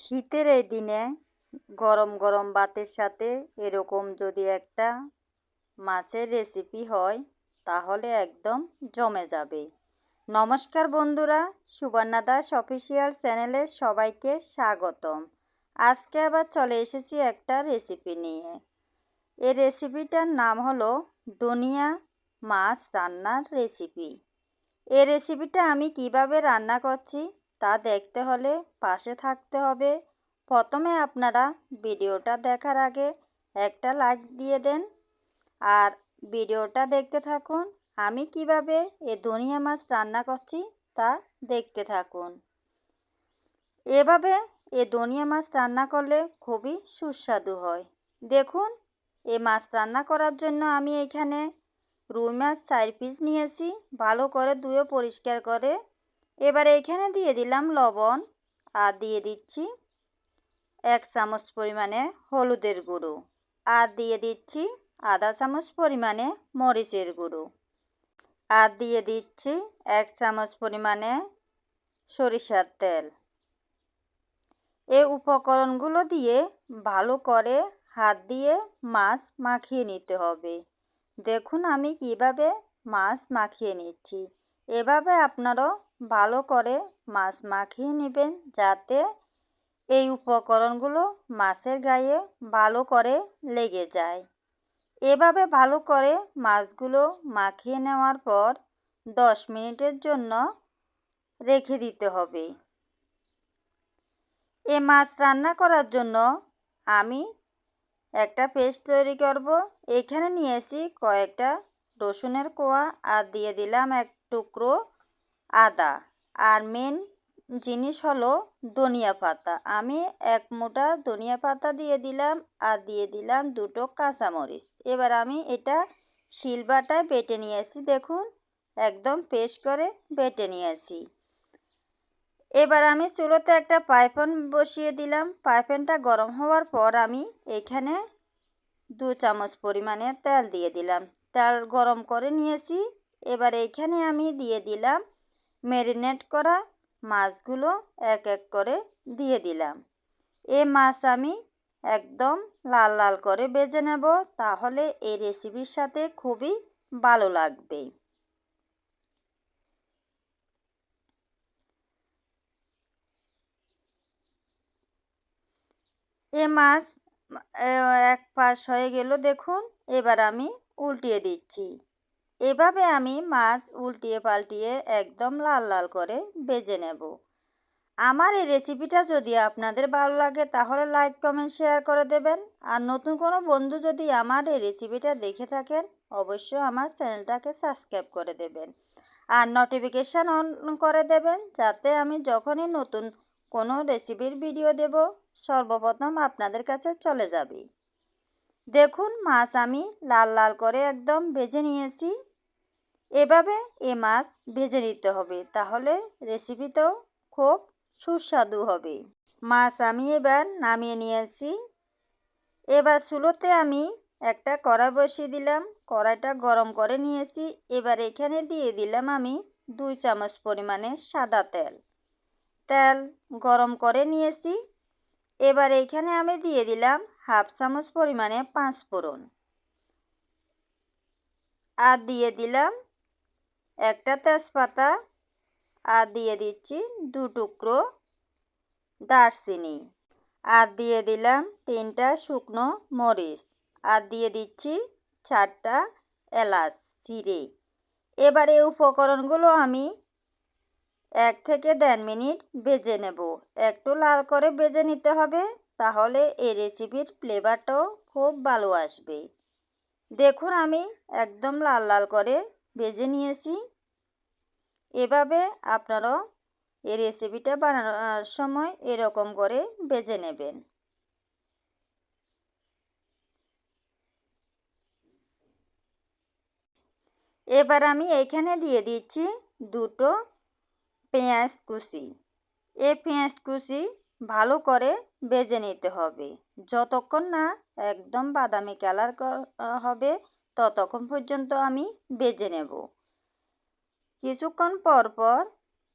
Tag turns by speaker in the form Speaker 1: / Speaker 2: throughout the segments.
Speaker 1: শীতের এই দিনে গরম গরম ভাতের সাথে এরকম যদি একটা মাছের রেসিপি হয়, তাহলে একদম জমে যাবে। নমস্কার বন্ধুরা, সুবর্ণা দাস অফিসিয়াল চ্যানেলে সবাইকে স্বাগতম। আজকে আবার চলে এসেছি একটা রেসিপি নিয়ে। এই রেসিপিটার নাম হলো দুনিয়া মাছ রান্নার রেসিপি এই রেসিপিটা আমি কীভাবে রান্না করছি তা দেখতে হলে পাশে থাকতে হবে। প্রথমে আপনারা ভিডিওটা দেখার আগে একটা লাইক দিয়ে দেন। আর ভিডিওটা দেখতে থাকুন, আমি কীভাবে এ ধনিয়া মাছ রান্না করছি তা দেখতে থাকুন। এভাবে এ ধনিয়া মাছ রান্না করলে খুবই সুস্বাদু হয়। দেখুন, এ মাছ রান্না করার জন্য আমি এখানে রুই মাছ চার পিস নিয়েছি। ভালো করে ধুয়ে পরিষ্কার করে এবার এখানে দিয়ে দিলাম লবণ আর দিয়ে দিচ্ছি এক চামচ পরিমাণে হলুদের গুঁড়ো আর দিয়ে দিচ্ছি আধা চামচ পরিমাণে মরিচের গুঁড়ো আর দিয়ে দিচ্ছি এক চামচ পরিমাণে সরিষার তেল। এই উপকরণগুলো দিয়ে ভালো করে হাত দিয়ে মাছ মাখিয়ে নিতে হবে। দেখুন আমি কীভাবে মাছ মাখিয়ে নিচ্ছি। এভাবে আপনারাও ভালো করে মাছ মাখিয়ে নেবেন যাতে এই উপকরণগুলো মাছের গায়ে ভালো করে লেগে যায়। এভাবে ভালো করে মাছগুলো মাখিয়ে নেওয়ার পর দশ মিনিটের জন্য রেখে দিতে হবে। এ মাছ রান্না করার জন্য আমি একটা পেস্ট তৈরি করব। এখানে নিয়েছি কয়েকটা রসুনের কোয়া আর দিয়ে দিলাম এক টুকরো আদা। আর মেন জিনিস হলো ধনিয়া পাতা। আমি এক মোটা ধনিয়া পাতা দিয়ে দিলাম আর দিয়ে দিলাম দুটো কাঁচামরিচ। এবার আমি এটা শিলবাটায় বেটে নিয়েছি দেখুন, একদম পেস্ট করে বেটে নিয়েছি এবার আমি চুলোতে একটা পাইপন বসিয়ে দিলাম। পাইপনটা গরম হওয়ার পর আমি এখানে দু চামচ পরিমাণে তেল দিয়ে দিলাম। তেল গরম করে নিয়েছি। এবার এইখানে আমি দিয়ে দিলাম ম্যারিনেট করা মাছগুলো এক এক করে দিয়ে দিলাম। এ মাছ আমি একদম লাল লাল করে বেজে নেব, তাহলে এই রেসিপির সাথে খুবই ভালো লাগবে। এ মাছ এক পাশ হয়ে গেল, দেখুন, এবার আমি উল্টিয়ে দিচ্ছি। এভাবে আমি মাছ উল্টিয়ে পাল্টিয়ে একদম লাল লাল করে ভেজে নেব। আমার এই রেসিপিটা যদি আপনাদের ভালো লাগে, তাহলে লাইক, কমেন্ট, শেয়ার করে দেবেন। আর নতুন কোনো বন্ধু যদি আমার এই রেসিপিটা দেখে থাকেন, অবশ্যই আমার চ্যানেলটাকে সাবস্ক্রাইব করে দেবেন। আর নোটিফিকেশান অন করে দেবেন, যাতে আমি যখনই নতুন কোনো রেসিপির ভিডিও দেব, সর্বপ্রথম আপনাদের কাছে চলে যাবে। দেখুন, মাছ আমি লাল লাল করে একদম ভেজে নিয়েছি। এভাবে এ মাছ ভেজে নিতে হবে। তাহলে রেসিপিতেও খুব সুস্বাদু হবে। মাছ আমি এবার নামিয়ে নিয়েছি। এবার চুলোতে আমি একটা কড়াই বসিয়ে দিলাম। কড়াইটা গরম করে নিয়েছি। এবার এখানে দিয়ে দিলাম আমি দুই চামচ পরিমাণে সাদা তেল। তেল গরম করে নিয়েছি। এবার এখানে আমি দিয়ে দিলাম হাফ চামচ পরিমাণে পাঁচ ফোড়ন আর দিয়ে দিলাম একটা তেজপাতা, আর দিয়ে দিচ্ছি দু টুকরো দারচিনি। আর দিয়ে দিলাম তিনটা শুকনো মরিচ। আর দিয়ে দিচ্ছি চারটা এলাচ চিড়ে এবার এই উপকরণগুলো আমি এক থেকে দেড় মিনিট বেজে নেব। একটু লাল করে বেজে নিতে হবে, তাহলে এই রেসিপির ফ্লেভারটাও খুব ভালো আসবে। দেখুন আমি একদম লাল লাল করে ভেজে নিয়েছি। এভাবে আপনারাও এই রেসিপিটা বানানোর সময় এরকম করে ভেজে নেবেন। এবার আমি এইখানে দিয়ে দিচ্ছি দুটো পেঁয়াজ কুচি। এই পেঁয়াজ কুচি ভালো করে বেজে নিতে হবে। যতক্ষণ না একদম বাদামি কালার হবে, ততক্ষণ পর্যন্ত আমি বেজে নেব। কিছুক্ষণ পর পর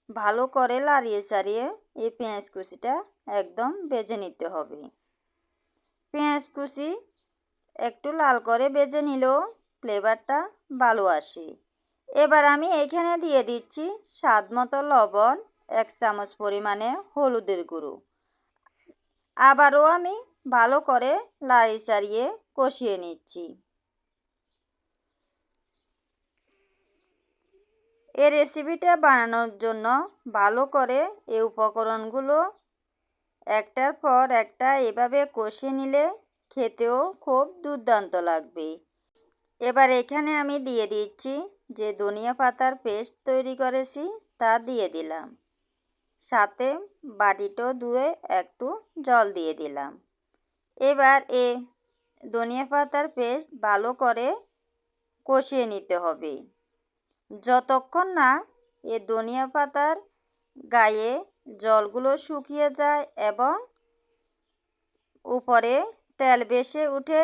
Speaker 1: ভালো করে লাড়িয়ে সারিয়ে এই পেঁয়াজ কুচিটা একদম বেজে নিতে হবে। পেঁয়াজ কুচি একটু লাল করে বেজে নিলেও ফ্লেভারটা ভালো আসে। এবার আমি এখানে দিয়ে দিচ্ছি স্বাদ মতো লবণ, এক চামচ পরিমাণে হলুদের গুঁড়ো। আবারও আমি ভালো করে লাড়ি সারিয়ে কষিয়ে নিচ্ছি। এই রেসিপিটা বানানোর জন্য ভালো করে এই উপকরণগুলো একটার পর একটা এভাবে কষিয়ে নিলে খেতেও খুব দুর্দান্ত লাগবে। এবার এখানে আমি দিয়ে দিচ্ছি যে ধনিয়া পাতার পেস্ট তৈরি করেছি তা দিয়ে দিলাম। সাথে বাটিটো ধুয়ে একটু জল দিয়ে দিলাম। এবার এ ধনিয়া পাতার পেস্ট ভালো করে কষিয়ে নিতে হবে। যতক্ষণ না এ ধনিয়া পাতার গায়ে জলগুলো শুকিয়ে যায় এবং উপরে তেল বেশে উঠে,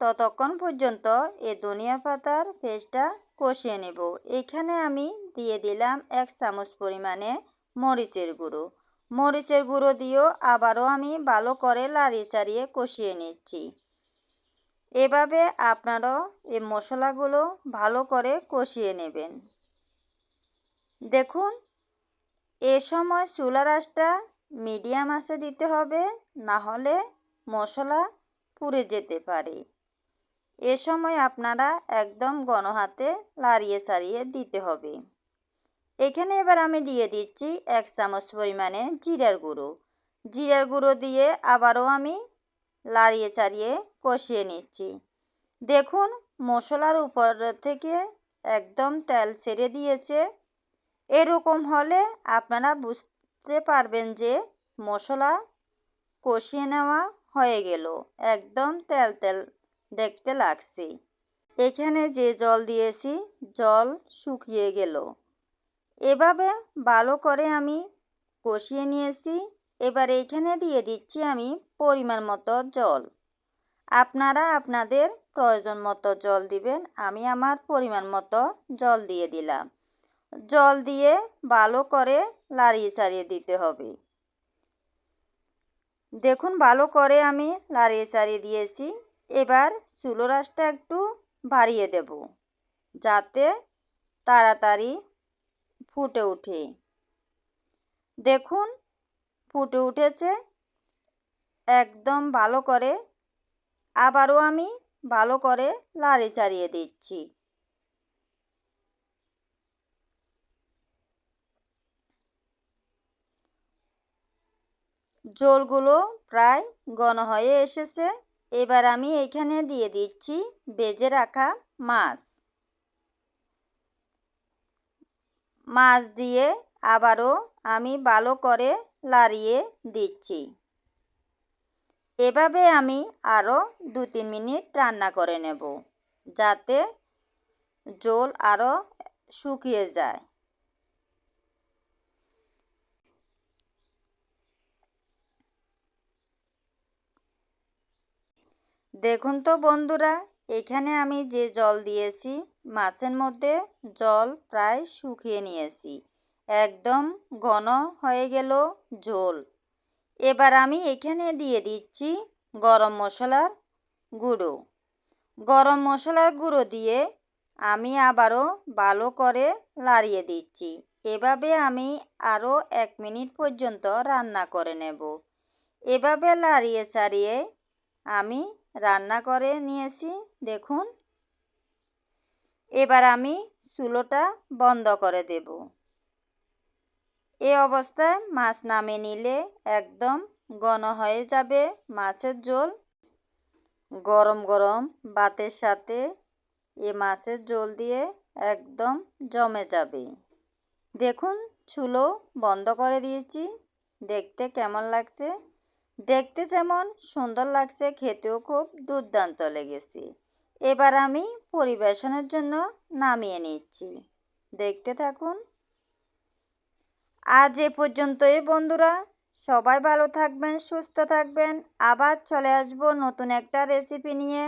Speaker 1: ততক্ষণ পর্যন্ত এ ধনিয়া পাতার পেস্টটা কষিয়ে নেব। এখানে আমি দিয়ে দিলাম এক চামচ পরিমাণে মরিচের গুঁড়ো। মরিচের গুঁড়ো দিয়েও আবারও আমি ভালো করে লাড়িয়ে চাড়িয়ে কষিয়ে নিচ্ছি। এভাবে আপনারাও এই মশলাগুলো ভালো করে কষিয়ে নেবেন। দেখুন, এ সময় চুলার আঁচটা মিডিয়াম আঁচে দিতে হবে, না হলে মশলা পুড়ে যেতে পারে। এ সময় আপনারা একদম গণহাতে লাড়িয়ে সারিয়ে দিতে হবে। এখানে এবার আমি দিয়ে দিচ্ছি এক চামচ পরিমাণে জিরার গুঁড়ো। জিরার গুঁড়ো দিয়ে আবারও আমি লাড়িয়ে চাড়িয়ে কষিয়ে নিচ্ছি। দেখুন, মশলার উপর থেকে একদম তেল ছেড়ে দিয়েছে। এরকম হলে আপনারা বুঝতে পারবেন যে মশলা কষিয়ে নেওয়া হয়ে গেল। একদম তেল তেল দেখতে লাগছে। এখানে যে জল দিয়েছি, জল শুকিয়ে গেল। এভাবে ভালো করে আমি কষিয়ে নিয়েছি। এবার এইখানে দিয়ে দিচ্ছি আমি পরিমাণ মতো জল। আপনারা আপনাদের প্রয়োজন মতো জল দিবেন, আমি আমার পরিমাণ মতো জল দিয়ে দিলাম। জল দিয়ে ভালো করে লাড়িয়ে চাড়িয়ে দিতে হবে। দেখুন, ভালো করে আমি লাড়িয়ে চাড়িয়ে দিয়েছি। এবার চুলো রাসটা একটু বাড়িয়ে দেব, যাতে তাড়াতাড়ি ফুটে উঠে দেখুন ফুটে উঠেছে। একদম ভালো করে। আবারও আমি ভালো করে লাড়ি চাড়িয়ে দিচ্ছি। জলগুলো প্রায় ঘন হয়ে এসেছে। এবার আমি এখানে দিয়ে দিচ্ছি বেজে রাখা মাছ। মাছ দিয়ে আবারও আমি ভালো করে লাড়িয়ে দিচ্ছি। এভাবে আমি আরও দু তিন মিনিট রান্না করে নেব, যাতে জল আরও শুকিয়ে যায়। দেখুন তো বন্ধুরা, এখানে আমি যে জল দিয়েছি, মাছের মধ্যে জল প্রায় শুকিয়ে নিয়েছি। একদম ঘন হয়ে গেল ঝোল। এবার আমি এখানে দিয়ে দিচ্ছি গরম মশলার গুঁড়ো। গরম মশলার গুঁড়ো দিয়ে আমি আবারও ভালো করে লাড়িয়ে দিচ্ছি। এভাবে আমি আরও এক মিনিট পর্যন্ত রান্না করে নেব। এভাবে লাড়িয়ে চাড়িয়ে আমি রান্না করে নিয়েছি, দেখুন। এবার আমি চুলোটা বন্ধ করে দেব। এ অবস্থায় মাছ নামে নিলে একদম ঘন হয়ে যাবে মাছের ঝোল। গরম গরম ভাতের সাথে এ মাছের ঝোল দিয়ে একদম জমে যাবে। দেখুন চুলো বন্ধ করে দিয়েছি। দেখতে কেমন লাগছে? দেখতে যেমন সুন্দর লাগছে, খেতেও খুব দুর্দান্ত লেগেছে। এবার আমি পরিবেশনের জন্য নামিয়ে নিচ্ছি। দেখতে থাকুন। আজ এ পর্যন্তই, বন্ধুরা। সবাই ভালো থাকবেন, সুস্থ থাকবেন। আবার চলে আসব নতুন একটা রেসিপি নিয়ে।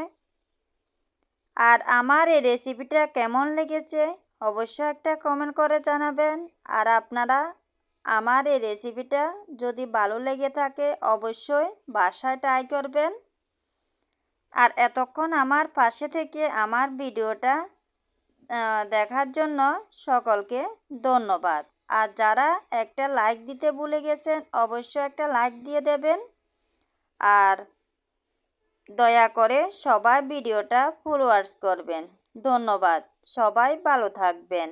Speaker 1: আর আমার এই রেসিপিটা কেমন লেগেছে, অবশ্যই একটা কমেন্ট করে জানাবেন। আর আপনারা আমার এই রেসিপিটা যদি ভালো লেগে থাকে, অবশ্যই বাসায় ট্রাই করবেন। আর এতক্ষণ আমার পাশে থেকে আমার ভিডিওটা দেখার জন্য সকলকে ধন্যবাদ। আর যারা একটা লাইক দিতে ভুলে গেছেন, অবশ্যই একটা লাইক দিয়ে দেবেন। আর দয়া করে সবাই ভিডিওটা ফলোয়ার্স করবেন। ধন্যবাদ। সবাই ভালো থাকবেন।